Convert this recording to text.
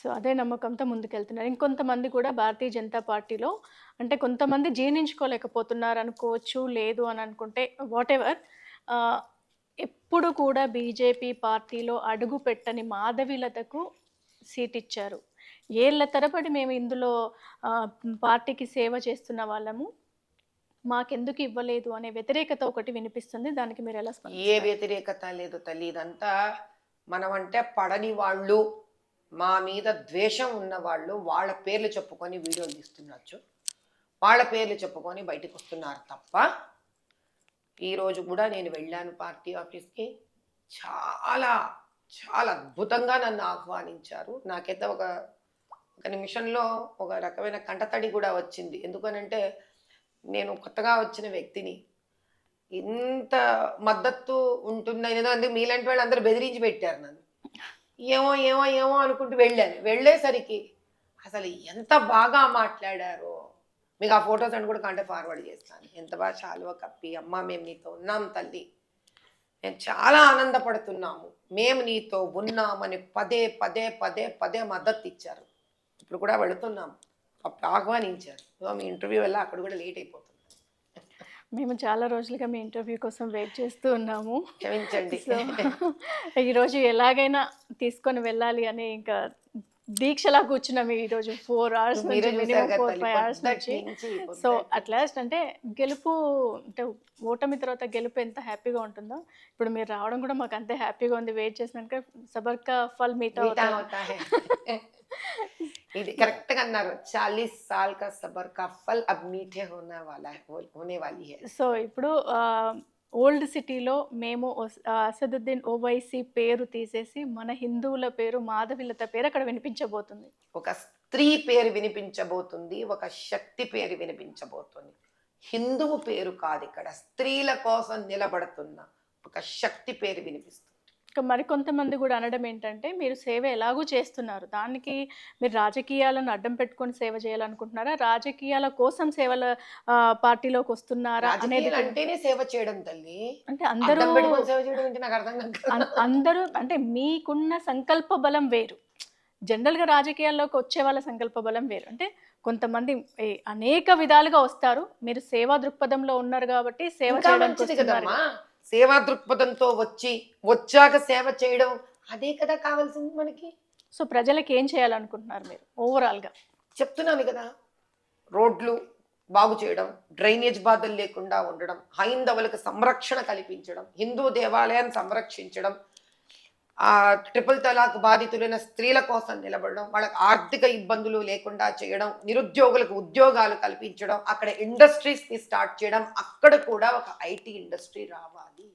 So అదే నమ్మకంతో ముందుకెళ్తున్నారు. ఇంకొంతమంది కూడా భారతీయ జనతా పార్టీలో అంటే కొంతమంది జీర్ణించుకోలేకపోతున్నారు అనుకోవచ్చు లేదు అని అనుకుంటే వాట్ ఎవర్ ఎప్పుడు కూడా బీజేపీ పార్టీలో అడుగు పెట్టని మాధవిలతకు సీట్ ఇచ్చారు ఏళ్ళ తరబడి మేము ఇందులో పార్టీకి సేవ చేస్తున్న వాళ్ళము. మాకెందుకు ఇవ్వలేదు అనే వ్యతిరేకత ఒకటి వినిపిస్తుంది. దానికి మీరు ఎలా ఏ వ్యతిరేకత లేదు తల్లి. ఇదంతా మనం అంటే పడని వాళ్ళు. మా మీద ద్వేషం ఉన్న వాళ్ళు వాళ్ళ పేర్లు చెప్పుకొని వీడియోలు తీస్తున్నచ్చు. వాళ్ళ పేర్లు చెప్పుకొని బయటకు వస్తున్నారు తప్ప ఈరోజు కూడా నేను వెళ్ళాను పార్టీ ఆఫీస్కి. చాలా చాలా అద్భుతంగా నన్ను ఆహ్వానించారు. నాకైతే ఒక ఒక నిమిషంలో ఒక రకమైన కంటతడి కూడా వచ్చింది. ఎందుకనంటే నేను కొత్తగా వచ్చిన వ్యక్తిని. ఇంత మద్దతు ఉంటుందని అందుకే మీలాంటి వాళ్ళు అందరూ బెదిరించి పెట్టారు నన్ను. ఏమో ఏమో ఏమో అనుకుంటూ వెళ్ళాను. వెళ్ళేసరికి అసలు ఎంత బాగా మాట్లాడారో. మీకు ఆ ఫొటోస్ అని కూడా కంటే ఫార్వర్డ్ చేస్తాను. ఎంత బాగా చాలువ కప్పి అమ్మ మేము నీతో ఉన్నాం తల్లి. మేము చాలా ఆనందపడుతున్నాము. మేము నీతో ఉన్నామని పదే పదే పదే పదే మద్దతు ఇచ్చారు. ఇప్పుడు కూడా వెళుతున్నాము అప్పుడు ఆహ్వానించారు. మీ ఇంటర్వ్యూ వల్ల అక్కడ కూడా లేట్ అయిపోతుంది. మేము చాలా రోజులుగా మీ ఇంటర్వ్యూ కోసం వెయిట్ చేస్తూ ఉన్నాము. క్షమించండి. ఈరోజు ఎలాగైనా తీసుకొని వెళ్ళాలి అని ఇంకా దీక్షలా కూర్చున్నాము ఈరోజు ఫోర్ అవర్స్ నుంచి మినిమం ఫోర్ ఫైవ్ అవర్స్ నుంచి. సో అట్లాస్ట్ అంటే గెలుపు అంటే ఓటమి తర్వాత గెలుపు ఎంత హ్యాపీగా ఉంటుందో ఇప్పుడు మీరు రావడం కూడా మాకు అంతే హ్యాపీగా ఉంది. వెయిట్ చేసినాక సబర్కా ఫల్ మీట్ అవుతా. ఇది కరెక్ట్గా అన్నారు. చాలీస్ సాల్ కా సబర్ కా ఫల్ అబ్ మీఠే హోనా వాలా హోనే వాలీ హై. సో ఇప్పుడు ఓల్డ్ సిటీలో మేము అసదుద్దీన్ ఓవైసీ పేరు తీసేసి మన హిందువుల పేరు మాధవిలత పేరు అక్కడ వినిపించబోతుంది. ఒక స్త్రీ పేరు వినిపించబోతుంది ఒక శక్తి పేరు వినిపించబోతుంది. హిందువు పేరు కాదు ఇక్కడ. స్త్రీల కోసం నిలబడుతున్న ఒక శక్తి పేరు వినిపిస్తుంది. మరికొంతమంది కూడా అనడం ఏంటంటే మీరు సేవ ఎలాగూ చేస్తున్నారు? దానికి మీరు రాజకీయాలను అడ్డం పెట్టుకొని సేవ చేయాలనుకుంటున్నారా? రాజకీయాల కోసం సేవల పార్టీలోకి వస్తున్నారా అనేది అంటేనే సేవ చేయడం తల్లి. అంటే అందరూ చేయడం అందరూ అంటే మీకున్న సంకల్ప బలం వేరు. జనరల్గా రాజకీయాల్లోకి వచ్చే వాళ్ళ సంకల్ప బలం వేరు. అంటే కొంతమంది అనేక విధాలుగా వస్తారు. మీరు సేవా దృక్పథంలో ఉన్నారు కాబట్టి సేవ చేయడానికి. కదమ్మా. సేవా దృక్పథంతో వచ్చి వచ్చాక సేవ చేయడం అదే కదా కావాల్సింది మనకి. సో ప్రజలకు ఏం చేయాలనుకుంటున్నారు మీరు? ఓవరాల్గా చెప్తున్నాను కదా రోడ్లు బాగు చేయడం డ్రైనేజ్ బాధలు లేకుండా ఉండడం హైందవులకు సంరక్షణ కల్పించడం హిందూ దేవాలయాన్ని సంరక్షించడం ట్రిపుల్ తలాక్ బాధితులైన స్త్రీల కోసం నిలబడడం వాళ్ళకి ఆర్థిక ఇబ్బందులు లేకుండా చేయడం నిరుద్యోగులకు ఉద్యోగాలు కల్పించడం అక్కడ ఇండస్ట్రీస్ని స్టార్ట్ చేయడం అక్కడ కూడా ఒక ఐటీ ఇండస్ట్రీ రావాలి.